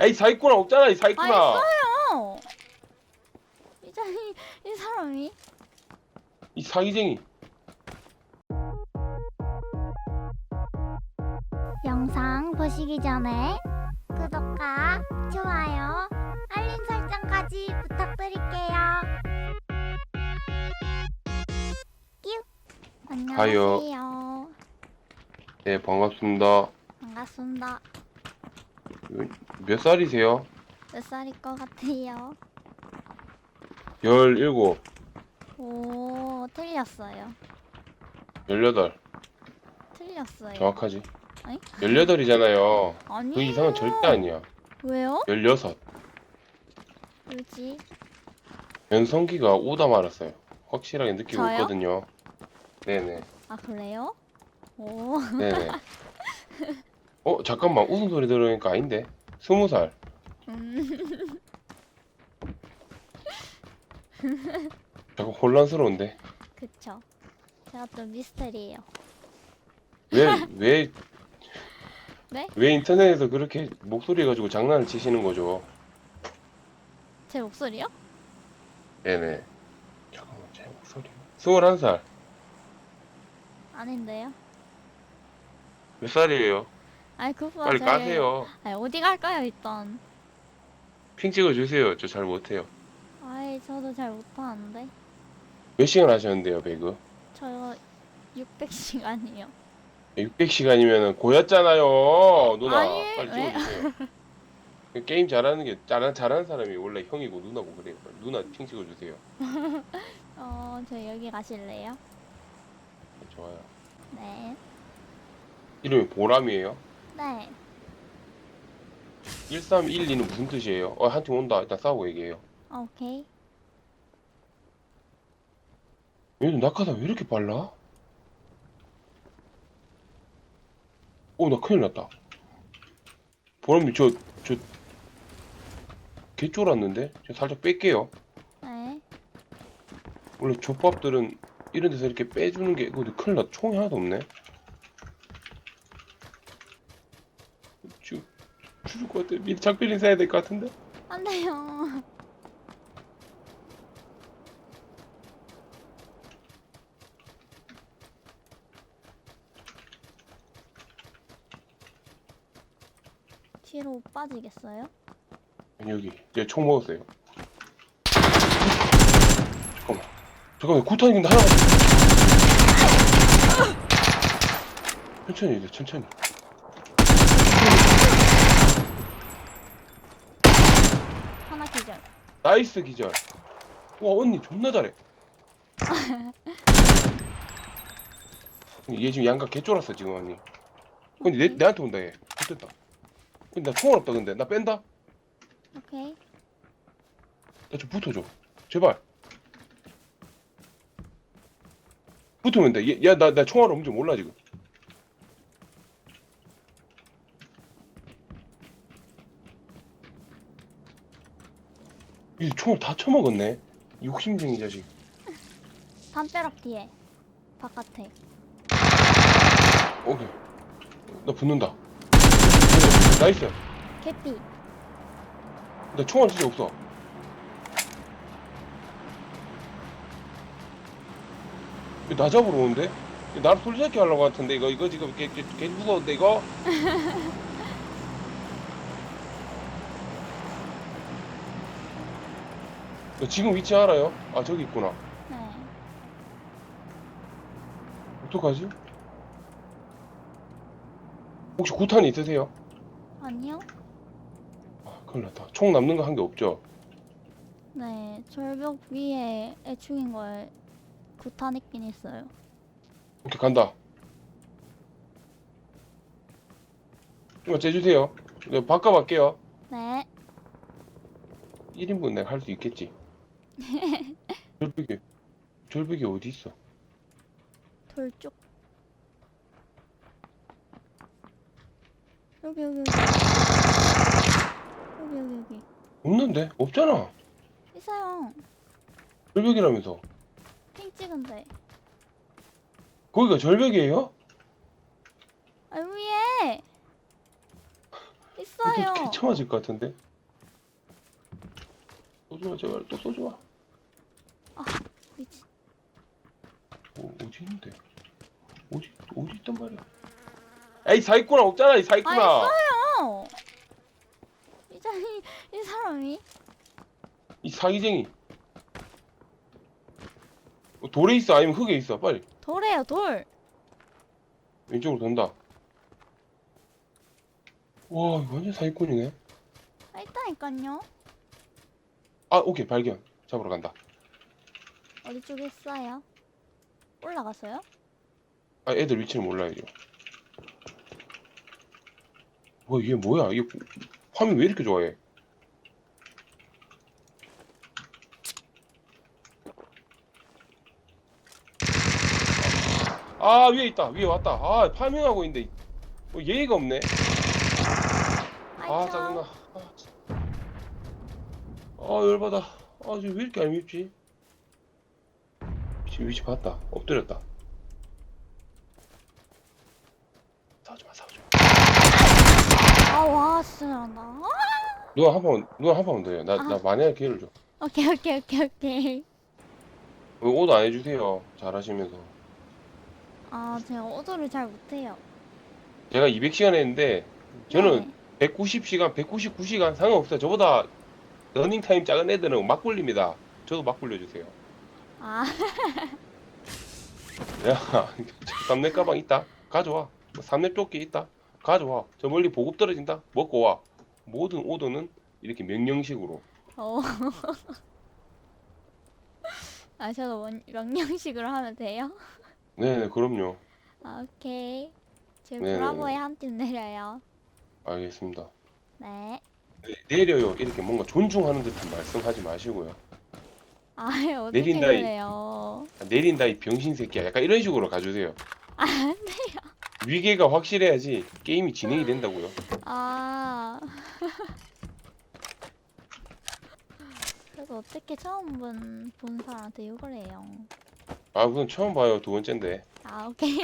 에이 사기꾼아 없잖아 이 아 사기꾼아 있어요. 이 사람이 이 사람이 이 사기쟁이 영상 보시기 전에 구독과 좋아요, 알림 설정까지 부탁드릴게요. 끼우. 안녕하세요. 네 반갑습니다 반갑습니다. 몇 살이세요? 몇 살일 것 같아요? 17 오, 틀렸어요. 18 틀렸어요. 정확하지? 아니? 18이잖아요 아니에요. 그 이상은 절대 아니야 왜요? 16 왜지? 변성기가 오다 말았어요 확실하게 느끼고 저요? 있거든요 네네 아 그래요? 오, 네네 어 잠깐만 웃음 소리 들으니까 아닌데 20살 음, 잠깐 혼란스러운데 그쵸. 제가 좀 미스터리예요. 왜 왜, 네? 왜 인터넷에서 그렇게 목소리 가지고 장난을 치시는 거죠? 제 목소리요? 네네. 잠깐만, 제 목소리. 21살. 아닌데요. 몇 살이에요? 아이 그거 빨리 저희- 까세요. 아니 어디 갈까요 일단? 핑 찍어주세요. 저 잘 못해요. 아이 저도 잘 못하는데. 몇 시간 하셨는데요, 배그? 저 600시간이요. 600시간이면 고였잖아요, 누나. 아니, 빨리 왜? 찍어주세요. 그 게임 잘하는 게, 잘한, 잘하는 사람이 원래 형이고 누나고 그래요. 누나 핑 찍어주세요. 어, 저 여기 가실래요? 좋아요. 네. 이름이 보람이에요? 네. 1312는 무슨 뜻이에요? 어, 한 팀 온다. 일단 싸우고 얘기해요. 아, 오케이. 얘는 낙하다 왜 이렇게 빨라? 오, 나 큰일 났다. 보람이 저, 저, 개 쫄았는데? 저 살짝 뺄게요. 네. 원래 족밥들은 이런 데서 이렇게 빼주는 게, 근데 큰일 났다. 총이 하나도 없네. 죽, 죽을 것 같아. 미리 작별인 사야 될 것 같은데? 안 돼요. 뒤로 못 빠지겠어요? 여기. 얘 총 먹었어요. 잠깐만. 잠깐만, 구탄인데 하나가. 천천히 이제, 천천히. 하나 기절. 나이스 기절. 와 언니 존나 잘해. 얘 지금 양각 개 쫄았어 지금 언니. 근데 내. 내한테 온다 얘. 됐다. 근데 나 총알 없다 근데 나 뺀다. 오케이. 나 좀 붙어줘. 제발. 붙으면 돼. 야나 나 총알 없는지 몰라 지금. 이 총알 다 처먹었네. 욕심쟁이 자식. 담벼락 뒤에. 바깥에. 오케이. 나 붙는다. 나이스. 개피. 나 총알 진짜 없어. 이거 나 잡으러 오는데? 이거 나를 솔잡기 하려고 같은데 이거 이거 지금 개, 개, 개 무서운데 이거? 너 지금 위치 알아요? 아 저기 있구나. 네. 어떡하지? 혹시 구탄 있으세요? 아니요? 아 큰일 났다. 총 남는 거한게 없죠? 네. 절벽 위에 애충인 걸 구탄 있긴 있어요. 오케이 간다. 이거 째주세요. 내가 바꿔갈게요. 네. 1인분 내가 할 수 있겠지. 절벽이 절벽이 어디 있어? 돌 쪽. 여기 여기 여기. 여기 여기 여기. 없는데? 없잖아. 있어요. 절벽이라면서. 핑 찍은데. 거기가 절벽이에요? 아 위에. 있어요. 또 개쳐맞을 것 같은데. 쏘지마 제발 또 쏘지마. 미친. 어, 어디 있는데? 어디 있단 말이야? 에이 사기꾼아 없잖아 이 아 사기꾼아. 있어요. 이 사람이 이 사람이 이 사기쟁이. 어, 돌에 있어 아니면 흙에 있어 빨리 돌이에요 돌. 왼쪽으로 돈다. 와 이거 완전 사기꾼이네. 아 있다니까요. 아 오케이 발견 잡으러 간다. 어디 쪽에 있어요? 올라갔어요? 아 애들 위치를 몰라요 이거. 와 이게 뭐야? 이게 화면 왜 이렇게 좋아해? 아 위에 있다. 위에 왔다. 아 파밍하고 있는데. 뭐 예의가 없네. 아. 짜증나. 아. 아 열받아. 아 지금 왜 이렇게 얄밉지? 지금 위치 봤다. 엎드렸다 싸우지마 싸우지마 아 와 진짜 잘한다. 아! 누가 한 번, 누가 한번 더요. 나, 아. 나 만약에 기회를 줘. 오케이 오케이 오케이 오케이. 왜 오도 안 해주세요. 잘하시면서. 아 제가 오도를 잘 못해요. 제가 200시간 했는데, 저는 네. 190시간, 199시간 상관없어요. 저보다 러닝 타임 작은 애들은 막 굴립니다. 저도 막 굴려주세요. 아 야, 삼렙 가방 있다. 가져와. 뭐 삼렙 조끼 있다. 가져와. 저 멀리 보급 떨어진다. 먹고 와. 모든 오더는 이렇게 명령식으로. 어. 아 저도 원, 명령식으로 하면 돼요? 네, 그럼요. 아, 오케이. 지금 네, 브라보에 한 팀 내려요. 알겠습니다. 네. 네, 내려요. 이렇게 뭔가 존중하는 듯한 말씀하지 마시고요. 아 어떻게 내린다, 이- 그래요? 내린다 이 병신 새끼야 약간 이런 식으로 가주세요 아, 안 돼요. 위계가 확실해야지 게임이 진행이 된다고요 아. 그래서 어떻게 처음 본, 본 사람한테 욕을 해요? 아 우선 처음 봐요 두 번째인데 아, 오케이.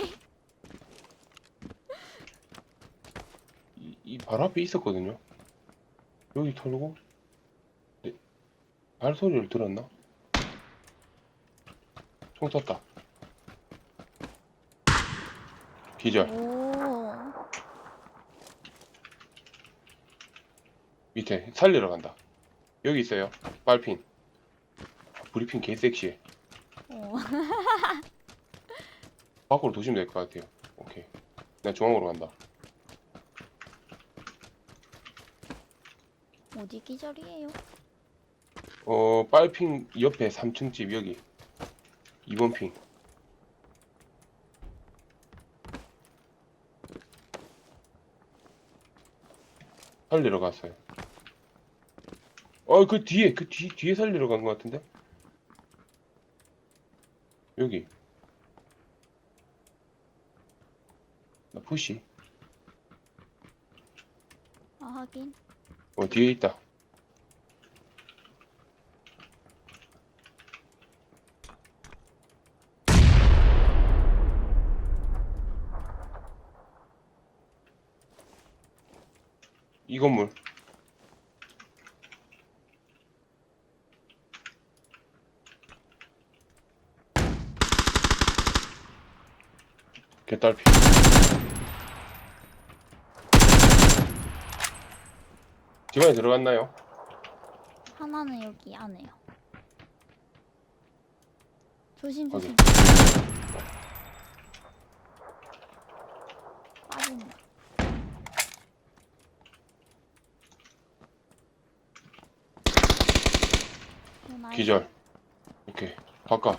이, 이 바로 앞에 있었거든요 여기 털고 네. 발소리를 들었나? 총 떴다 기절. 오. 밑에 살리러 간다. 여기 있어요. 빨핀. 브리핑 개 섹시해. 오. 밖으로 도시면 될 것 같아요. 오케이. 나 중앙으로 간다. 어디 기절이에요? 어, 빨핑 옆에 3층 집 여기. 2번 핑 살리러 갔어요. 어, 그 뒤에 그 뒤, 뒤에 살리러 간 것 같은데? 여기. 나 푸시. 아, 하긴. 어 뒤에 있다 이 건물 개딸피 집 안에 들어갔나요? 하나는 여기 안에요. 조심. 조심. 빠진다. 어, 나이스. 기절. 오케이. 바꿔.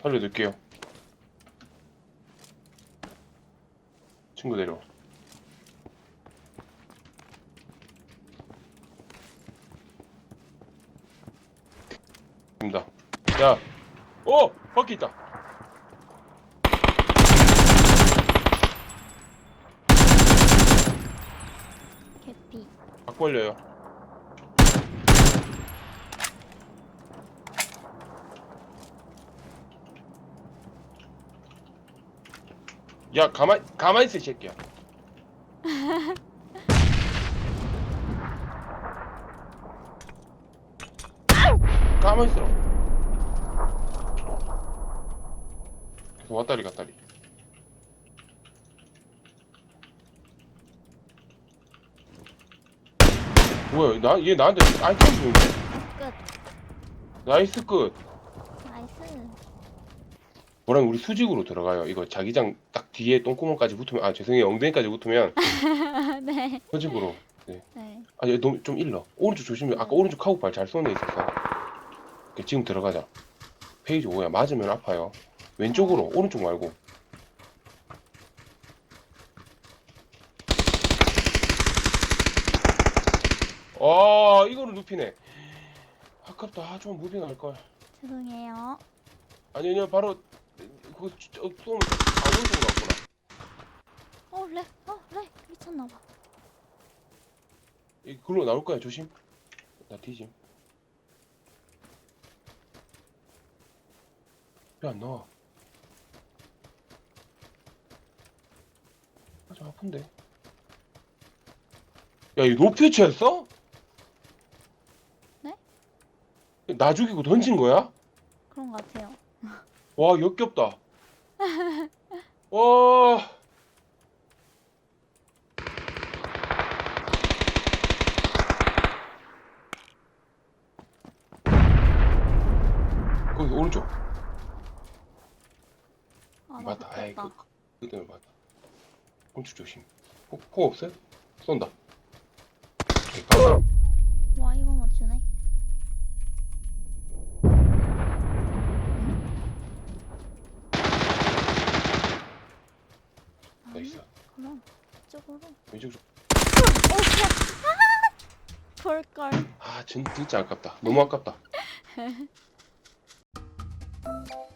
살려둘게요. 친구 내려와. 입니다. 야, 어, 바퀴 있다. 개피. 박 걸려요. 야 가만 가만 있어 이 새끼야. 가만. 계속 왔다리 갔다리. 뭐야 나 얘 나한테 아이템 주는데 끝. 나이스 끝. 뭐랑 우리 수직으로 들어가요. 이거 자기장 딱 뒤에 똥구멍까지 붙으면 아 죄송해요 엉덩이까지 붙으면 네. 수직으로. 네. 아, 얘 너무 좀 일러. 오른쪽 조심해. 아까 오른쪽 카우팔 잘 쏘네 있었어. 오케이, 지금 들어가자. 페이지 5야. 맞으면 아파요. 왼쪽으로, 오른쪽 말고. 아, 이거를 눕히네. 아깝다. 아, 좀 무빙할 걸. 죄송해요. 아니, 아니, 바로 그거 저- 어, 쏘면 아, 오른쪽으로 갔구나. 어, 렉. 어, 렉. 미쳤나봐. 이 글로 나올 거야. 조심. 나 뒤짐. 왜안 나와? 아, 좀 아픈데. 야, 이 취했어? 네? 나 죽이고 던진 거야? 그런 것 같아요. 와, 역겹다. 와. 거기 오른쪽. 아, 나 맞다. 아이. 그, 그, 그 때문에 맞다. 오른쪽 조심. 포, 포 없어요? 쏜다. 오케이, 가자. 와, 이거 맞추네. 아, 나이스. 그럼 이쪽으로. 왼쪽 좀. 아! 볼걸. 아, 진, 진짜 아깝다. 너무 아깝다.